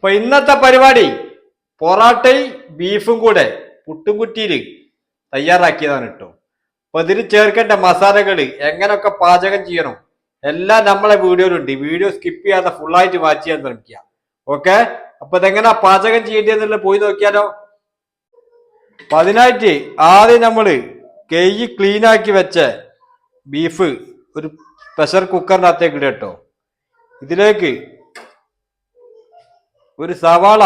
അപ്പൊ ഇന്നത്തെ പരിപാടി പൊറാട്ടയും ബീഫും കൂടെ പുട്ടും കുറ്റിയിൽ തയ്യാറാക്കിയതാണ് കേട്ടോ അപ്പൊ ഇതിൽ ചേർക്കേണ്ട മസാലകൾ എങ്ങനെയൊക്കെ പാചകം ചെയ്യണം എല്ലാം നമ്മളെ വീഡിയോയിലുണ്ട്. വീഡിയോ സ്കിപ്പ് ചെയ്യാതെ ഫുള്ളായിട്ട് വാച്ച് ചെയ്യാൻ ശ്രമിക്കുക. ഓക്കെ അപ്പൊ ഇതെങ്ങനെ പാചകം ചെയ്യേണ്ടതെന്നുള്ളത് പോയി നോക്കിയാലോ. അതിനായിട്ട് ആദ്യം നമ്മൾ കൈ ക്ലീൻ ആക്കി വെച്ച ബീഫ് ഒരു പ്രഷർ കുക്കറിനകത്തേക്ക് ഇടട്ടോ ഇതിലേക്ക് ഒരു സവാള.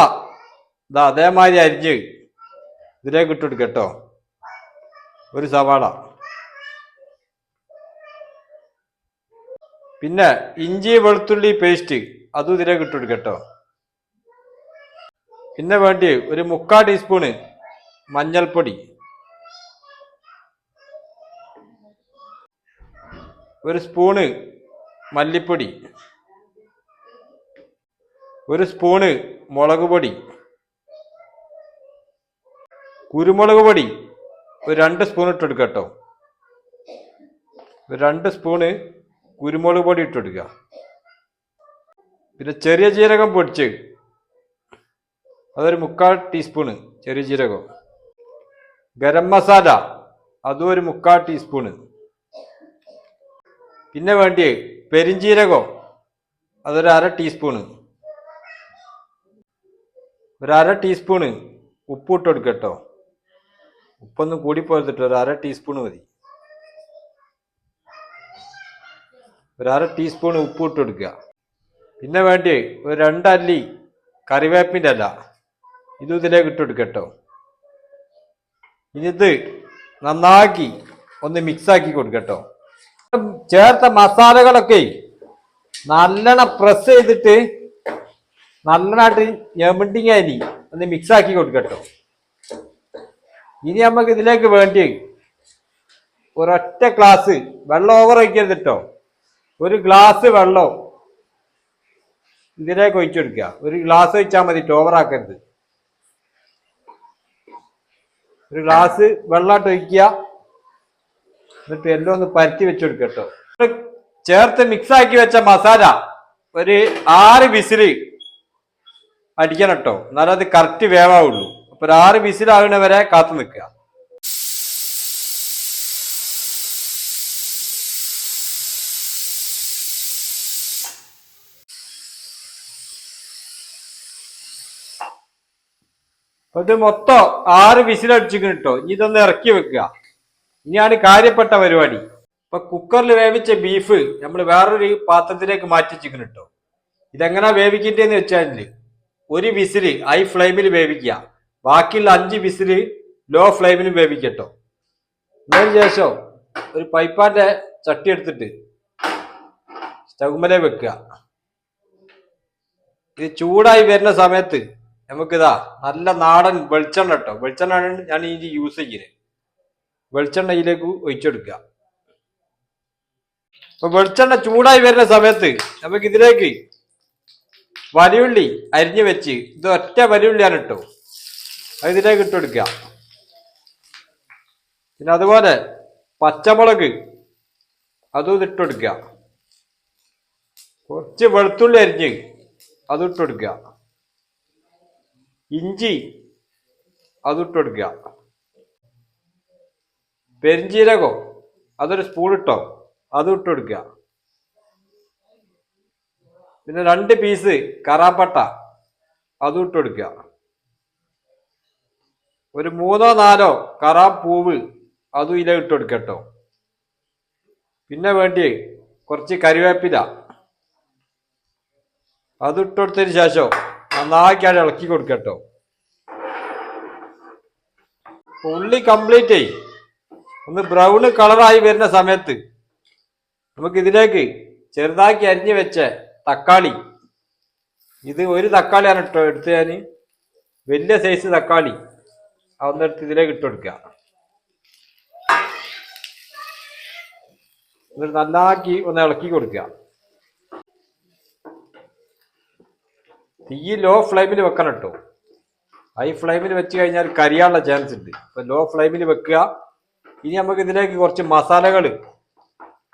ഇതാ അതേമാതിരി അരിഞ്ഞ് ഇതിലേക്ക് ഇട്ടിട്ട് കേട്ടോ. ഒരു സവാള. പിന്നെ ഇഞ്ചി വെളുത്തുള്ളി പേസ്റ്റ് അതും ഇതിലേക്ക് ഇട്ടിട്ട് കേട്ടോ. പിന്നെ വേണ്ടി ഒരു മുക്കാൽ ടീസ്പൂണ് മഞ്ഞൾപ്പൊടി. ഒരു സ്പൂണ് മല്ലിപ്പൊടി. ഒരു സ്പൂണ് മുളക് പൊടി. കുരുമുളക് പൊടി ഒരു രണ്ട് സ്പൂൺ ഇട്ടെടുക്കുക കേട്ടോ. രണ്ട് സ്പൂണ് കുരുമുളക് പൊടി ഇട്ടെടുക്കുക പിന്നെ ചെറിയ ജീരകം പൊടിച്ച് അതൊരു മുക്കാൽ ടീസ്പൂണ് ചെറിയ ജീരകം. ഗരം മസാല അതും ഒരു മുക്കാൽ ടീസ്പൂണ്. പിന്നെ വേണ്ടി പെരിഞ്ജീരകം അതൊരു അര ടീസ്പൂണ്. ഒരു അര ടീസ്പൂണ് ഉപ്പ് ഇട്ട് കൊടുക്കുക കേട്ടോ ഉപ്പൊന്നും കൂടി പോലത്തിട്ട് ഒരു അര ടീസ്പൂണ് മതി. ഒരു അര ടീസ്പൂൺ ഉപ്പ് ഇട്ട് കൊടുക്കുക. പിന്നെ വേണ്ടി ഒരു രണ്ടല്ലി കറിവേപ്പിന്റെ അല്ല ഇതും ഇതിലേക്ക് ഇട്ട് കൊടുക്കുക കേട്ടോ ഇനി ഇത് നന്നാക്കി ഒന്ന് മിക്സ് ആക്കി കൊടുക്കുക കേട്ടോ ചേർത്ത മസാലകളൊക്കെ നല്ലോണം പ്രസ് ചെയ്തിട്ട് നല്ലതായിട്ട് ഞെമിണ്ടിങ് അരി ഒന്ന് മിക്സ് ആക്കി കൊടുക്കട്ടോ ഇനി നമുക്ക് ഇതിലേക്ക് വേണ്ടി ഒരൊറ്റ ഗ്ലാസ് വെള്ളം ഓവർ ഒഴിക്കരുത് കേട്ടോ ഒരു ഗ്ലാസ് വെള്ളം ഇതിലേക്ക് ഒഴിച്ചു കൊടുക്കുക. ഒരു ഗ്ലാസ് ഒഴിച്ചാൽ മതി ഓവർ ആക്കരുത്. ഒരു ഗ്ലാസ് വെള്ളമായിട്ട് ഒഴിക്കുക. എന്നിട്ട് എല്ലാം ഒന്ന് പരത്തി വെച്ചു കൊടുക്കട്ടോ ചേർത്ത് മിക്സ് ആക്കി വെച്ച മസാല ഒരു ആറ് വിസിൽ അടിക്കണം കേട്ടോ എന്നാലും അത് കറക്റ്റ് വേവാവുള്ളൂ. അപ്പൊ ഒരു ആറ് വിസിലാകുന്ന വരെ കാത്തു നിൽക്കുക. ഇത് മൊത്തം ആറ് വിസിലടിച്ചിരിക്കുന്നു കേട്ടോ ഇനി ഇതൊന്ന് ഇറക്കി വെക്കുക. ഇനിയാണ് കാര്യപ്പെട്ട പരിപാടി. ഇപ്പൊ കുക്കറിൽ വേവിച്ച ബീഫ് നമ്മൾ വേറൊരു പാത്രത്തിലേക്ക് മാറ്റി വെച്ചിരിക്കുന്നു കേട്ടോ ഇതെങ്ങനെ വേവിക്കേണ്ടതെന്ന് വെച്ചാൽ ഒരു വിസിൽ ഹൈ ഫ്ലെയിമിൽ വേവിക്കുക. ബാക്കിയുള്ള അഞ്ച് വിസിൽ ലോ ഫ്ലെയിമിൽ വേവിക്കട്ടോ. അതിന് ശേഷം ഒരു പൈപ്പാന്റെ ചട്ടി എടുത്തിട്ട് സ്റ്റൗമലെ വെക്കുക. ഇത് ചൂടായി വരുന്ന സമയത്ത് നമുക്കിതാ നല്ല നാടൻ വെളിച്ചെണ്ണ കേട്ടോ വെളിച്ചെണ്ണ ഞാൻ ഇനി യൂസ് ചെയ്യുന്നത് വെളിച്ചെണ്ണയിലേക്ക് ഒഴിച്ചെടുക്കുക. അപ്പൊ വെളിച്ചെണ്ണ ചൂടായി വരുന്ന സമയത്ത് നമുക്ക് ഇതിലേക്ക് വലിയുള്ളി അരിഞ്ഞു വെച്ച് ഇത് ഒറ്റ വലിയുള്ളിയാണ് ഇട്ടു. അത് ഇതിലേക്ക് ഇട്ട് കൊടുക്കുക. പിന്നെ അതുപോലെ പച്ചമുളക് അതും ഇത് കൊടുക്കുക. കുറച്ച് വെളുത്തുള്ളി അരിഞ്ഞ് അതും ഇട്ട് കൊടുക്കുക. ഇഞ്ചി അതും ഇട്ട് കൊടുക്കുക. പെരിഞ്ചീരകം അതൊരു സ്പൂൺ ഇട്ടോ അതും ഇട്ട് കൊടുക്കുക. പിന്നെ രണ്ട് പീസ് കറാപ്പട്ട. അതും ഇട്ട് കൊടുക്കുക. ഒരു മൂന്നോ നാലോ കറാപ്പൂവ് അതും ഇല ഇട്ട് പിന്നെ വേണ്ടി കുറച്ച് കരിവേപ്പില. അത് ഇട്ട് കൊടുത്തതിന് ശേഷം നന്നാക്കി ഇളക്കി കൊടുക്കട്ടോ ഉള്ളി കംപ്ലീറ്റ് ആയി. ഒന്ന് ബ്രൗൺ കളറായി വരുന്ന സമയത്ത് നമുക്ക് ഇതിലേക്ക് ചെറുതാക്കി അരിഞ്ഞു വെച്ച തക്കാളി. ഇത് ഒരു തക്കാളിയാണ് ഇട്ടോ എടുത്ത് ഞാൻ വലിയ സൈസ് തക്കാളി. അതൊന്നെടുത്ത് ഇതിലേക്ക് ഇട്ട് കൊടുക്കുക എന്നിട്ട് നന്നാക്കി ഒന്ന് ഇളക്കി കൊടുക്കുക തീ ലോ ഫ്ലെയിമിൽ വെക്കണം കേട്ടോ ഹൈ ഫ്ലെയിമിൽ വെച്ച് കഴിഞ്ഞാൽ കരിയാനുള്ള ചാൻസ് ഉണ്ട്. അപ്പൊ ലോ ഫ്ലെയിമിൽ വെക്കുക. ഇനി നമുക്ക് ഇതിലേക്ക് കുറച്ച് മസാലകൾ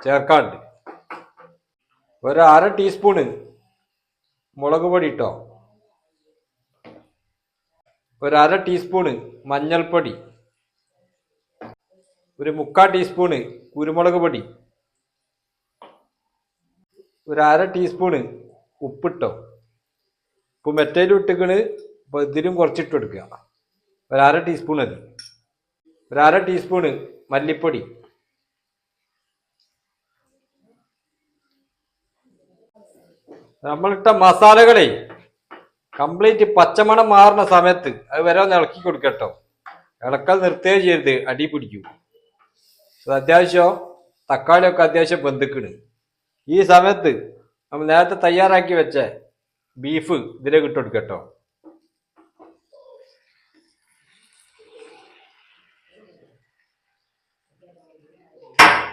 ചേർക്കാനുണ്ട്. ഒരു അര ടീസ്പൂണ് മുളക് പൊടി ഇട്ടോ? ഒരു അര ടീസ്പൂണ് മഞ്ഞൾപ്പൊടി. ഒരു മുക്കാൽ ടീസ്പൂണ് കുരുമുളക് പൊടി. ഒരു അര ടീസ്പൂണ് ഉപ്പിട്ടോ ഇപ്പം മെറ്റയിലും ഇട്ടിക്കണ് അപ്പോൾ ഇതിലും കുറച്ചിട്ട് കൊടുക്കുക ഒരു അര ടീസ്പൂൺ അത് ഒരു അര ടീസ്പൂണ് മല്ലിപ്പൊടി. നമ്മളിട്ട മസാലകളെ കംപ്ലീറ്റ് പച്ചമണം മാറുന്ന സമയത്ത് അത് വരെ ഒന്ന് ഇളക്കി കൊടുക്കട്ടോ. ഇളക്കൽ നിർത്തേ ചെയ്യരുത്. അടി പിടിക്കൂ. അത് അത്യാവശ്യം തക്കാളിയൊക്കെ അത്യാവശ്യം ബന്ധുക്കണ് ഈ സമയത്ത് നമ്മൾ നേരത്തെ തയ്യാറാക്കി വെച്ച ബീഫ് ഇതിലേക്ക് ഇട്ട് കൊടുക്കട്ടോ.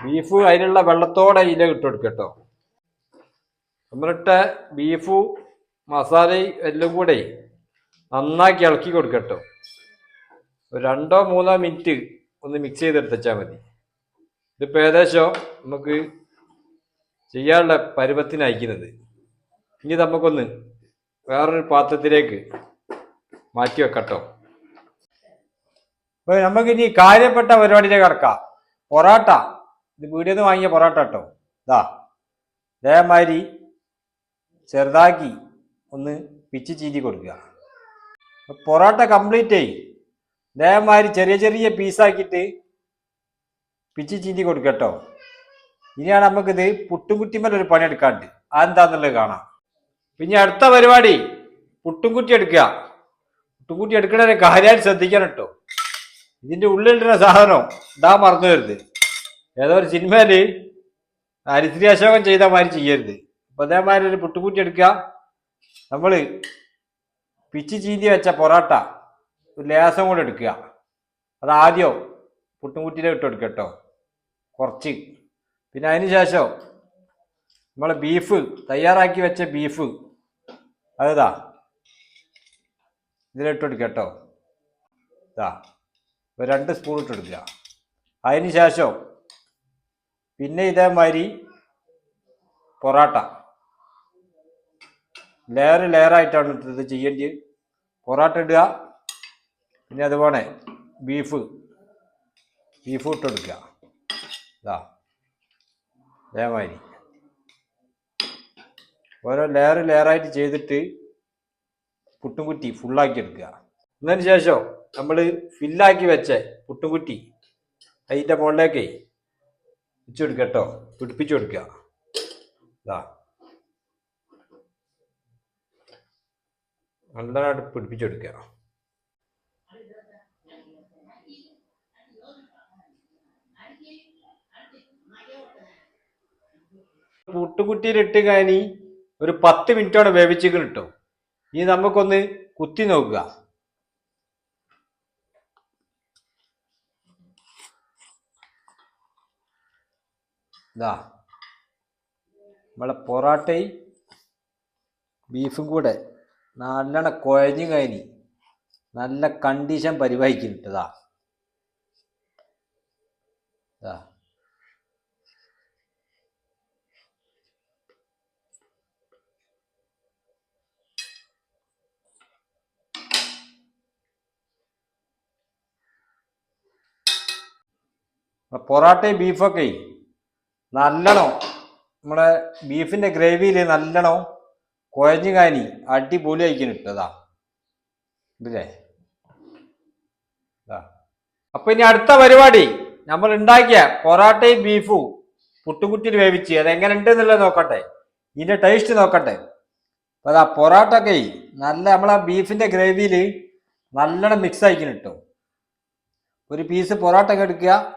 ബീഫ് അതിനുള്ള വെള്ളത്തോടെ ഇതിലേക്ക് ഇട്ട് കൊടുക്കട്ടോ. നമ്മളിട്ട ബീഫു മസാലയും എല്ലാം കൂടെ നന്നാക്കി ഇളക്കി കൊടുക്കട്ടോ. രണ്ടോ മൂന്നോ മിനിറ്റ് ഒന്ന് മിക്സ് ചെയ്തെടുത്തച്ചാൽ മതി. ഇതിപ്പോൾ ഏകദേശം നമുക്ക് ചെയ്യാനുള്ള പരുവത്തിന് അയക്കുന്നത്. ഇനി നമുക്കൊന്ന് വേറൊരു പാത്രത്തിലേക്ക് മാറ്റി വെക്കട്ടോ. അപ്പോൾ നമുക്കിനി കാര്യപ്പെട്ട പരിപാടിയിലേക്ക് കിടക്കാം. പൊറോട്ട. ഇത് വീടിൽ നിന്ന് വാങ്ങിയ പൊറോട്ട കേട്ടോ. ഇതാ ഇതേമാതിരി ചെറുതാക്കി ഒന്ന് പിച്ച് ചീറ്റി കൊടുക്കുക. പൊറോട്ട കംപ്ലീറ്റ് ആയി. ഇതേമാതിരി ചെറിയ ചെറിയ പീസാക്കിയിട്ട് പിച്ച് ചീറ്റി കേട്ടോ. ഇനിയാണ് നമുക്കിത് പുട്ടുംകുറ്റിമേൽ ഒരു പണി എടുക്കാണ്ട്. അതെന്താന്നുള്ളത് കാണാം. പിന്നെ അടുത്ത പരിപാടി പുട്ടുംകുറ്റി എടുക്കുക. പുട്ടുംകുറ്റി എടുക്കണ കാര്യമായിട്ട് ശ്രദ്ധിക്കണം കേട്ടോ. ഇതിന്റെ ഉള്ളിലിടുന്ന സാധനം ഇതാ മറന്നു വരുത്. ഏതോ ഒരു സിനിമയിൽ ഹരിശ്രീ അശോകൻ ചെയ്ത മാതിരി ചെയ്യരുത്. അപ്പൊ അതേമാതിരി ഒരു പുട്ടുകൂറ്റി എടുക്കുക. നമ്മൾ പിച്ച് ചീന്തി വെച്ച പൊറോട്ട ഒരു ലേസം കൂടെ എടുക്കുക. അത് ആദ്യം പുട്ടുംകുറ്റിയിലെ ഇട്ട് എടുക്കുക കേട്ടോ. കുറച്ച്. പിന്നെ അതിന് ശേഷം നമ്മൾ ബീഫ് തയ്യാറാക്കി വെച്ച ബീഫ് അതാ ഇതിലിട്ട് എടുക്കുക കേട്ടോ. ഇതാ. ഒരു രണ്ട് സ്പൂൺ ഇട്ട് എടുക്കുക അതിന് ശേഷം പിന്നെ ഇതേമാതിരി പൊറോട്ട. ലെയർ ലെയറായിട്ടാണ് ഇത് ചെയ്യേണ്ടത് പൊറോട്ട ഇടുക. പിന്നെ അതുപോലെ ബീഫ് ബീഫ് ഇട്ടെടുക്കുക ഇതാ. അതേമാതിരി ഓരോ ലെയർ ലെയറായിട്ട് ചെയ്തിട്ട് പുട്ടുംകുറ്റി ഫുള്ളാക്കി എടുക്കുക. എന്നതിന് ശേഷം നമ്മൾ ഫില്ലാക്കി വെച്ച പുട്ടുംകുറ്റി അതിന്റെ മുകളിലേക്ക് വെച്ചു കൊടുക്കുക കേട്ടോ. പിടിപ്പിച്ചു കൊടുക്കുക. ഇതാ. നല്ലതായിട്ട് പിടിപ്പിച്ചെടുക്കുക. പുട്ടുകുറ്റിയിലിട്ട് കഴിഞ്ഞ് ഒരു പത്ത് മിനിറ്റോടെ വേവിച്ച് കിട്ടും ഇനി നമുക്കൊന്ന് കുത്തി നോക്കുക. ഇതാ. നമ്മളെ പൊറാട്ടയും ബീഫും കൂടെ നല്ലോണം കുഴഞ്ഞു കഴിഞ്ഞ് നല്ല കണ്ടീഷൻ പരിവഹിക്കുന്നുണ്ടതാ പൊറോട്ടയും ബീഫൊക്കെ നല്ലോണം നമ്മുടെ ബീഫിന്റെ ഗ്രേവിയിൽ നല്ലോണം കുഴഞ്ഞു കാനി അടിപൊളി അയക്കാൻ ഇട്ടതാ. ഇല്ലേ. അപ്പൊ ഇനി അടുത്ത പരിപാടി നമ്മൾ ഉണ്ടാക്കിയ പൊറാട്ടയും ബീഫും പുട്ടുകുറ്റിയിൽ വേവിച്ച് എങ്ങനെ ഉണ്ട് എന്നുള്ളത് നോക്കട്ടെ. ഇതിന്റെ ടേസ്റ്റ് നോക്കട്ടെ. അപ്പൊ അതാ പൊറാട്ട ഒക്കെ നല്ല നമ്മളാ ബീഫിന്റെ ഗ്രേവിയിൽ നല്ലോണം മിക്സ് ആയിക്കാൻ കിട്ടും. ഒരു പീസ് പൊറാട്ട ഒക്കെ എടുക്കുക.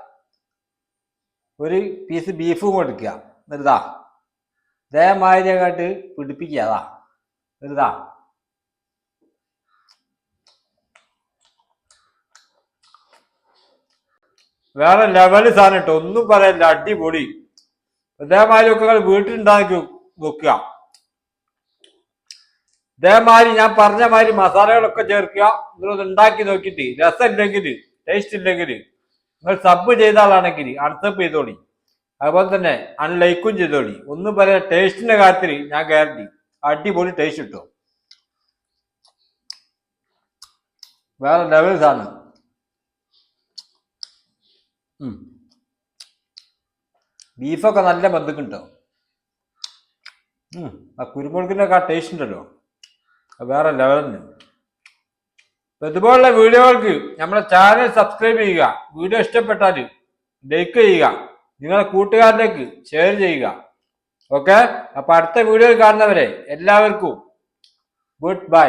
ഒരു പീസ് ബീഫും എടുക്കുക. എന്നിട്ടാ ഇതേമാതിരി അങ്ങോട്ട് പിടിപ്പിക്കുക അതാ വെറുതാ വേറെ ലെവൽ സാധനം ഇട്ടോ? ഒന്നും പറയല്ല അടിപൊളി. ഇതേമാതിരി ഒക്കെ വീട്ടിലുണ്ടാക്കി വെക്കുക. ഇതേമാതിരി ഞാൻ പറഞ്ഞ മാതിരി മസാലകളൊക്കെ ചേർക്കുക. നിങ്ങളൊന്ന് ഉണ്ടാക്കി നോക്കിയിട്ട് രസം ഇല്ലെങ്കിൽ ടേസ്റ്റ് ഇല്ലെങ്കിൽ നിങ്ങൾ സബ് ചെയ്ത ആളാണെങ്കിൽ അൺസബ് ചെയ്തോളി. അതുപോലെ തന്നെ അൺലൈക്കും ചെയ്തോളി. ഒന്നും പറയാ ടേസ്റ്റിന്റെ കാര്യത്തിൽ ഞാൻ ഗ്യാരണ്ടി അടിപൊളി ടേസ്റ്റ് കിട്ടും. വേറെ ലെവൽ ഉം. ബീഫൊക്കെ നല്ല ബന്ധുക്കുണ്ടോ ആ കുരുമുളകിനൊക്കെ ആ ടേസ്റ്റ് ഉണ്ടല്ലോ. വേറെ ലെവലിന് ഇതുപോലുള്ള വീഡിയോകൾക്ക് നമ്മുടെ ചാനൽ സബ്സ്ക്രൈബ് ചെയ്യുക. വീഡിയോ ഇഷ്ടപ്പെട്ടാൽ ലൈക്ക് ചെയ്യുക. നിങ്ങളുടെ കൂട്ടുകാരിലേക്ക് ഷെയർ ചെയ്യുക. ഓക്കെ അപ്പൊ അടുത്ത വീഡിയോയിൽ കാണുന്നവരെ എല്ലാവർക്കും ഗുഡ് ബൈ